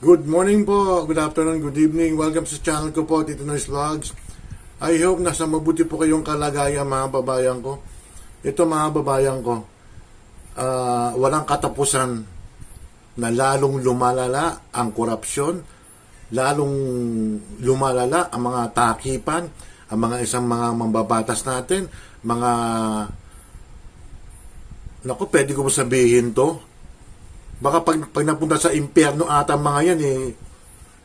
Good morning po, good afternoon, good evening. Welcome sa channel ko po, Tito Noise Vlogs. I hope nasa mabuti po kayong kalagayan mga babayan ko. Ito mga babayan ko, ah, walang katapusan na lalong lumalala ang korupsyon, lalong lumalala ang mga takipan, ang mga isang mga mambabatas natin, mga Naku, pwede ko sabihin to? Baka pag, pag napunta sa impyerno ata mga yan eh,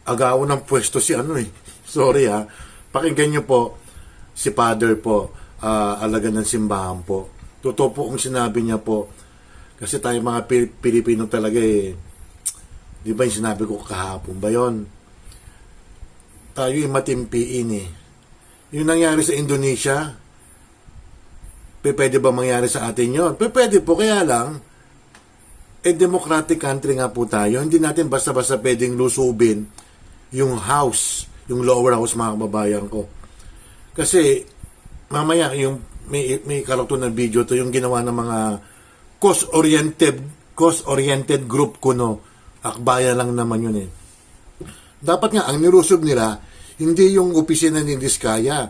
agawan ng pwesto si ano eh. Sorry ha. Pakinggan nyo po si Father po, ah, alaga ng simbahan po. Totoo po kung sinabi niya po. Kasi tayo mga Pi- Pilipino talaga eh. Di ba yung sinabi ko kahapon ba yon? Tayo yung matimpiin eh. Yung nangyari sa Indonesia, pwede ba mangyari sa atin yon? Pwede po, kaya lang, eh, democratic country nga po tayo. Hindi natin basta-basta pwedeng lusubin yung house, yung lower house, mga kababayan ko. Kasi, mamaya, yung may, may karakter na video to, yung ginawa ng mga cost-oriented, cost-oriented group ko, no. Akbayan lang naman yun eh. Dapat nga, ang nirusob nila, hindi yung opisina ni Diskaya.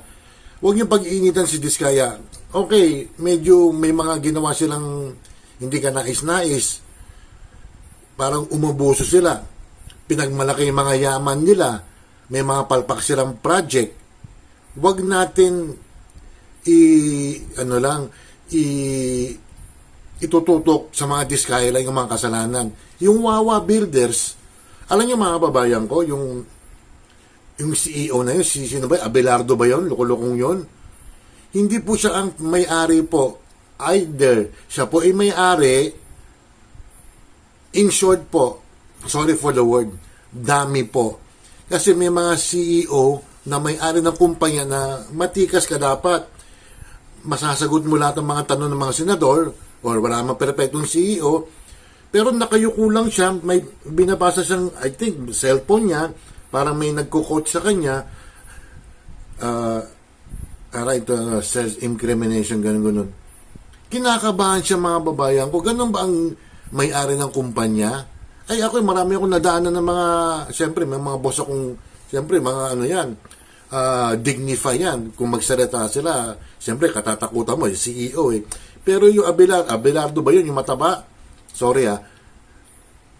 Huwag yung pag-iinitan si Diskaya. Okay, medyo may mga ginawa silang hindi ka nais-nais. Parang umubuso sila. Pinagmalaki yung mga yaman nila. May mga palpak silang project. Huwag natin i ano lang i itututok sa mga diskaya lang yung mga kasalanan. Yung Wawa Builders, alam niyo mga babayan ko, yung yung CEO na yun, si, sino ba, Abelardo ba yun? Lukulukong yun? Hindi po siya ang may-ari po. Either siya po ay may-ari, in short po, sorry for the word, dami po. Kasi may mga CEO na may-ari ng kumpanya na matikas ka dapat. Masasagot mo lahat ng mga tanong ng mga senador or wala namang perfectong CEO. Pero nakayuko lang siya, may binabasa siyang, I think, cellphone niya, parang may nagko-coach sa kanya, uh, right, uh, self-incrimination, ganun, ganun. Kinakabahan siya mga babayan ko, ganun ba ang may-ari ng kumpanya? Ay, ako, marami akong nadaanan ng mga, siyempre, may mga boss akong, siyempre, mga ano yan, uh, dignify yan. Kung magsalita sila, siyempre, katatakutan mo, yung CEO eh. Pero yung Abelardo, Abelardo ba yun, yung mataba? Sorry ah.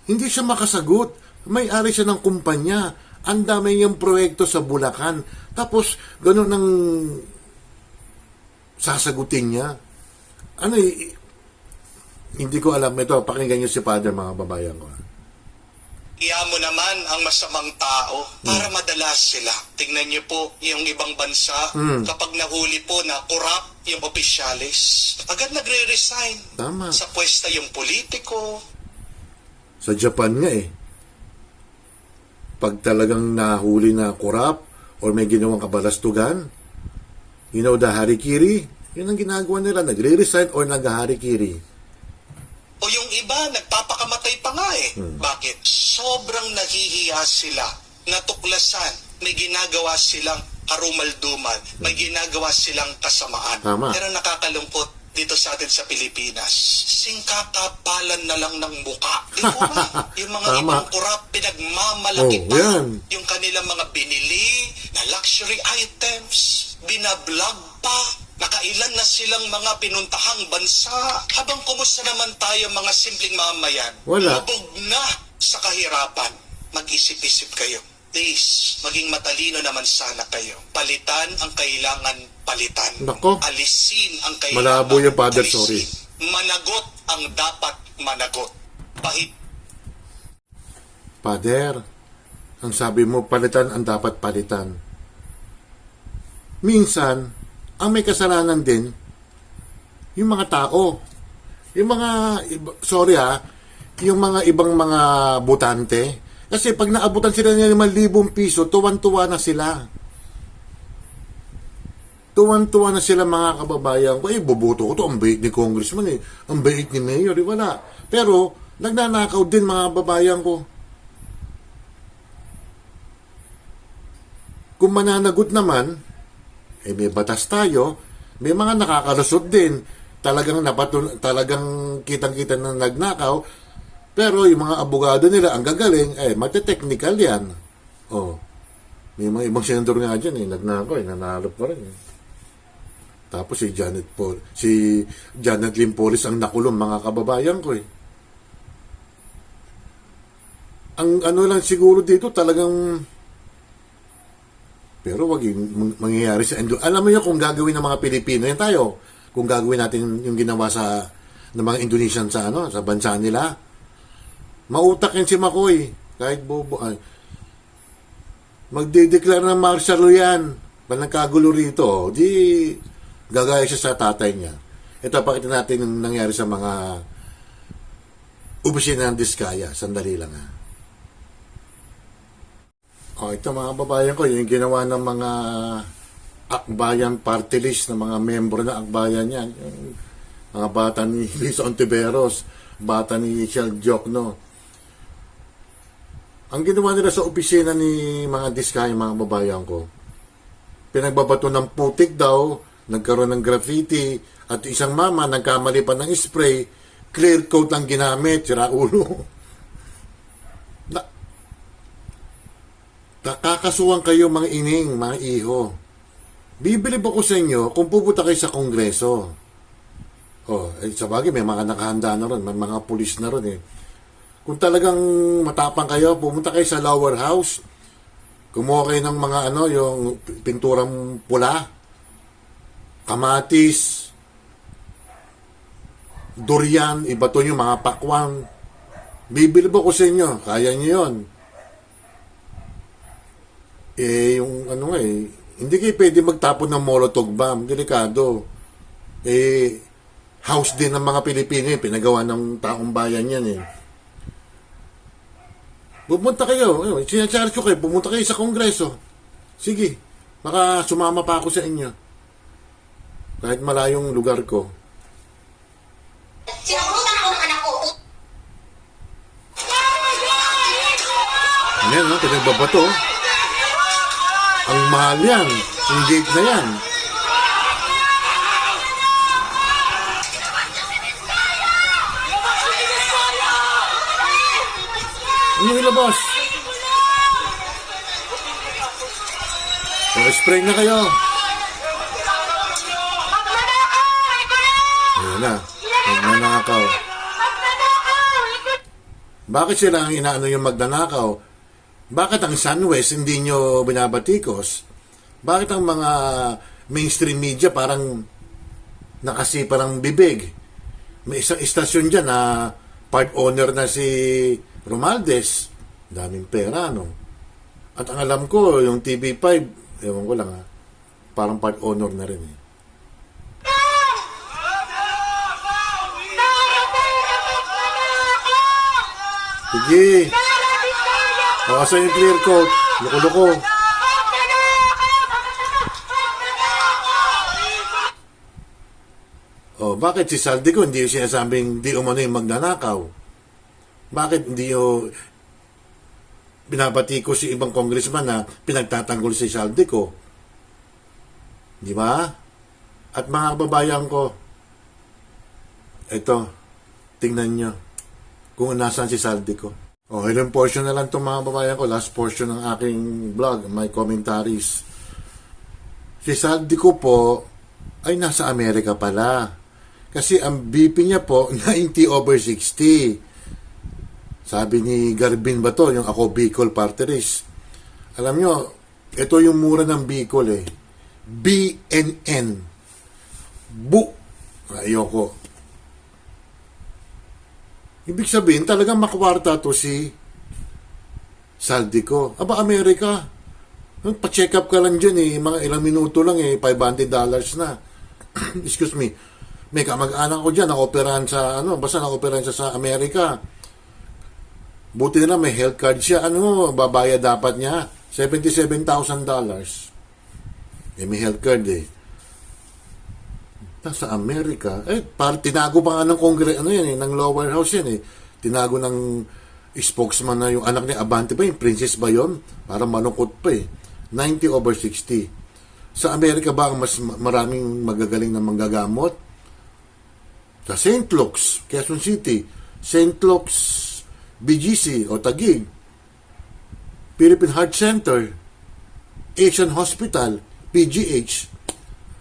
Hindi siya makasagot. May-ari siya ng kumpanya. Ang dami niyang proyekto sa Bulacan. Tapos, gano'n ang sasagutin niya. Ano eh, hindi ko alam. Ito, pakinggan niyo si Father, mga babayan ko. Iya mo naman ang masamang tao para madalas sila. Tingnan niyo po yung ibang bansa kapag nahuli po na corrupt yung opisyalis, agad nagre-resign. Tama. Sa pwesta yung politiko. Sa Japan nga eh. Pag talagang nahuli na korap or may ginawang kabalastugan, you know the harikiri, yun ang ginagawa nila, nagre-resign or nag-harikiri. O yung iba, nagpapakamatay pa nga eh. Bakit? Sobrang nahihiya sila. Natuklasan. May ginagawa silang karumalduman. May ginagawa silang kasamaan. Tama. Pero nakakalungkot dito sa atin sa Pilipinas. Singkakapalan na lang ng muka. Di ba? Yung mga Tama. ibang kurap, pinagmamalaki Oh, pa yan. yung kanilang mga binili na luxury items, binablog pa, nakailan na silang mga pinuntahang bansa. Habang kumusta naman tayo mga simpleng mamayan, Wala. lubog na sa kahirapan. Mag-isip-isip kayo. Please, maging matalino naman sana kayo. Palitan ang kailangan palitan. Nako. Alisin ang kailangan Malabo yung father, alisin. sorry. Managot ang dapat managot. Pahit Pader, ang sabi mo, palitan ang dapat palitan. Minsan, ang may kasalanan din, yung mga tao. Yung mga, sorry ha, yung mga ibang mga butante. Kasi pag naabutan sila ng 5,000 piso, tuwan-tuwa na sila. Tuwan-tuwa na sila mga kababayan ko. Eh, boboto ko to. Ang bait ni congressman eh. Ang bait ni mayor. Eh, wala. Pero, nagnanakaw din mga babayan ko. Kung mananagot naman, eh may batas tayo, may mga nakakalusot din. Talagang napatun talagang kitang-kita na nagnakaw, Pero yung mga abogado nila, ang gagaling, eh, mate-technical yan. Oh. May mga ibang senador nga dyan, eh, nagnako, eh, nanalo pa rin. Eh. Tapos si Janet Paul, si Janet Limpolis ang nakulong mga kababayan ko eh. Ang ano lang siguro dito talagang pero wag yung mang- mangyayari sa Indo. Alam mo yun kung gagawin ng mga Pilipino yan tayo. Kung gagawin natin yung ginawa sa ng mga Indonesian sa ano sa bansa nila. Mautak yan si Makoy. Kahit bobo. Ay, magde-declare ng martial law yan. Nagkagulo rito, di gagaya siya sa tatay niya. Ito, pakita natin yung nangyari sa mga opisina ng Diskaya. Sandali lang ha. Oh, ito mga babayan ko, yung ginawa ng mga akbayan party list ng mga membro ng akbayan yan. Yung mga bata ni Liz Ontiveros, bata ni Shell Jokno. Ang ginawa nila sa opisina ni mga diskaya, mga babayan ko, pinagbabato ng putik daw, nagkaroon ng graffiti, at isang mama nagkamali pa ng spray, clear coat ang ginamit, sira ulo. Nakakasuhan kayo mga ining, mga iho. Bibili ba ko sa inyo kung pupunta kayo sa kongreso? Oh, eh, sa bagay, may mga nakahanda na ron, may mga pulis na ron eh. Kung talagang matapang kayo, pumunta kayo sa lower house, kumuha kayo ng mga ano, yung pinturang pula, kamatis, durian, ibato nyo mga pakwang. Bibili ba ko sa inyo? Kaya nyo yun. Eh, yung ano nga eh, hindi kayo pwede magtapon ng molotov bomb. Delikado. Eh, house din ng mga Pilipino eh. Pinagawa ng taong bayan yan eh. Pumunta kayo. Ayun, Sinacharge ko kayo. Pumunta kayo sa kongreso. Sige. Baka sumama pa ako sa inyo. Kahit malayong lugar ko. Sinabutan ako ng anak ko. Ano yan, no? Pinagbabato. Ang mahal yan. Yung gate na yan. Ano ilabas? O, spray na kayo. Ayan na. Magnanakaw. Bakit sila ang inaano yung magnanakaw? Bakit ang Sunwest hindi nyo binabatikos? Bakit ang mga mainstream media parang nakasipa ng bibig? May isang istasyon dyan na part owner na si Romaldes. Daming pera, no? At ang alam ko, yung TV5, ewan ko lang ha, parang part owner na rin eh. Sige! Bakasan yung clear coat. Loko-loko. Oh, bakit si Saldico hindi yung sinasabing di umano yung magnanakaw? Bakit hindi yung binabati ko si ibang congressman na pinagtatanggol si Saldico? Di ba? At mga kababayan ko, ito, tingnan nyo kung nasaan si Saldico. Oh, ilang portion na lang itong mga babayan ko. Last portion ng aking vlog, my commentaries. Si Saldico po ay nasa Amerika pala. Kasi ang BP niya po, 90 over 60. Sabi ni Garbin ba to, yung ako Bicol Party List. Alam nyo, ito yung mura ng Bicol eh. BNN. Bu. Ayoko. Ibig sabihin, talagang makwarta to si Saldico. Aba, Amerika. Pa-check up ka lang dyan eh. Mga ilang minuto lang eh. $500 na. Excuse me. May kamag-anak ko dyan. Nakoperahan sa, ano, basta nakoperahan siya sa Amerika. Buti na lang, may health card siya. Ano, babaya dapat niya? $77,000. Eh, may health card eh nasa Amerika, eh, par, tinago pa nga ng Congress, ano yan eh, ng lower house yan eh. Tinago ng spokesman na yung anak ni Abante ba, yung princess ba yun? Parang malungkot pa eh. 90 over 60. Sa Amerika ba ang mas ma- maraming magagaling na manggagamot? Sa St. Luke's, Quezon City, St. Luke's BGC o Tagig, Philippine Heart Center, Asian Hospital, PGH.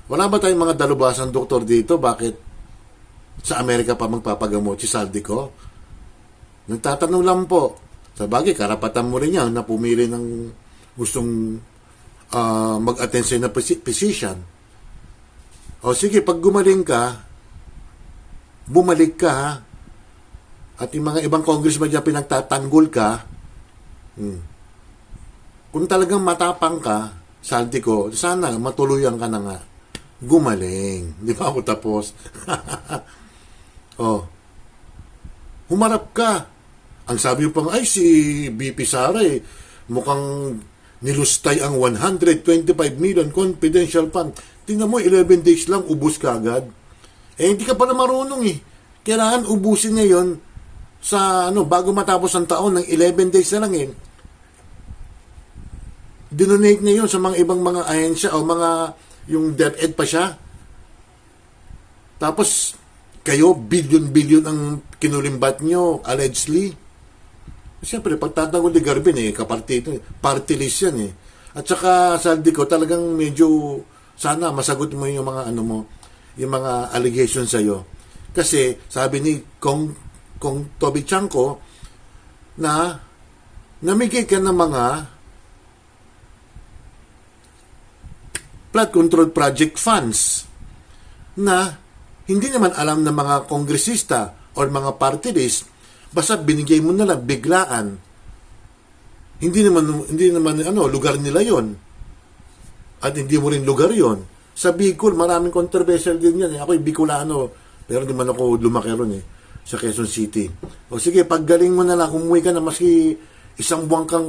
Wala ba tayong mga dalubasang doktor dito? Bakit sa Amerika pa magpapagamot si Saldico? Nagtatanong lang po. Sa bagay, karapatan mo rin yan na pumili ng gustong ah, mag-attend sa'yo na phys- physician. O sige, pag gumaling ka, bumalik ka ha. At yung mga ibang congressman dyan pinagtatanggol ka, hmm. kung talagang matapang ka, saldi ko, sana matuluyan ka na nga. Gumaling. Di ba ako tapos? oh. Humarap ka. Ang sabi mo pang, ay si BP Sara eh, mukhang nilustay ang 125 million confidential fund. Tingnan mo, 11 days lang, ubus ka agad. Eh, hindi ka pala marunong eh. Kailangan ubusin niya yon sa ano, bago matapos ang taon ng 11 days na lang eh. Dinonate niya yon sa mga ibang mga ahensya o mga yung DepEd pa siya. Tapos, kayo, billion-billion ang kinulimbat nyo, allegedly. Siyempre, pagtatangol ni Garbin eh, kapartito, party list yan eh. At saka, saldi ko, talagang medyo, sana masagot mo yung mga ano mo, yung mga allegations sa'yo. Kasi, sabi ni Kong, Kong Toby Chanko, na namigay ka ng mga flood control project funds na hindi naman alam ng mga kongresista or mga party list basta binigay mo na lang biglaan. Hindi naman hindi naman ano lugar nila yon at hindi mo rin lugar yon sa Bicol maraming controversial din yan. Ako Bicolano pero hindi man ako lumaki ron eh sa Quezon City. O sige paggaling mo na lang umuwi ka na maski isang buwan kang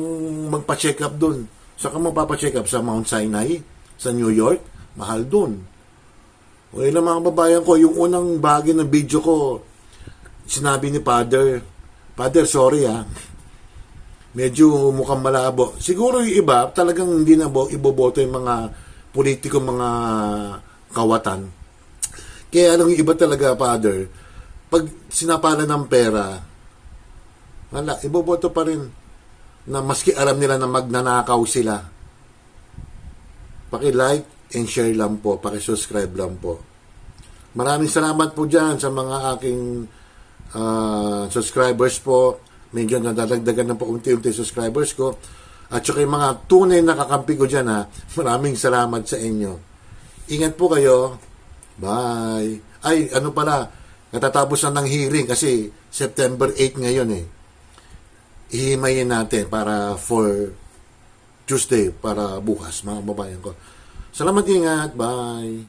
magpa-check up doon saka magpapa-check up sa Mount Sinai sa New York mahal doon o yun lang mga babayan ko, yung unang bagay ng video ko, sinabi ni Father, Father, sorry ah, medyo mukhang malabo. Siguro yung iba, talagang hindi na bo, iboboto yung mga politiko, mga kawatan. Kaya alam yung iba talaga, Father, pag sinapala ng pera, wala, iboboto pa rin na maski alam nila na magnanakaw sila. Paki-like and share lang po, paki-subscribe lang po. Maraming salamat po dyan sa mga aking ah, subscribers po. Medyo nadadagdagan na po unti-unti subscribers ko. At saka yung mga tunay na kakampi ko dyan ha. Maraming salamat sa inyo. Ingat po kayo. Bye. Ay, ano pala, natatapos na ng hearing kasi September 8 ngayon eh. Ihimayin natin para for Tuesday, para bukas, mga babayan ko. Salamat, ingat. Bye.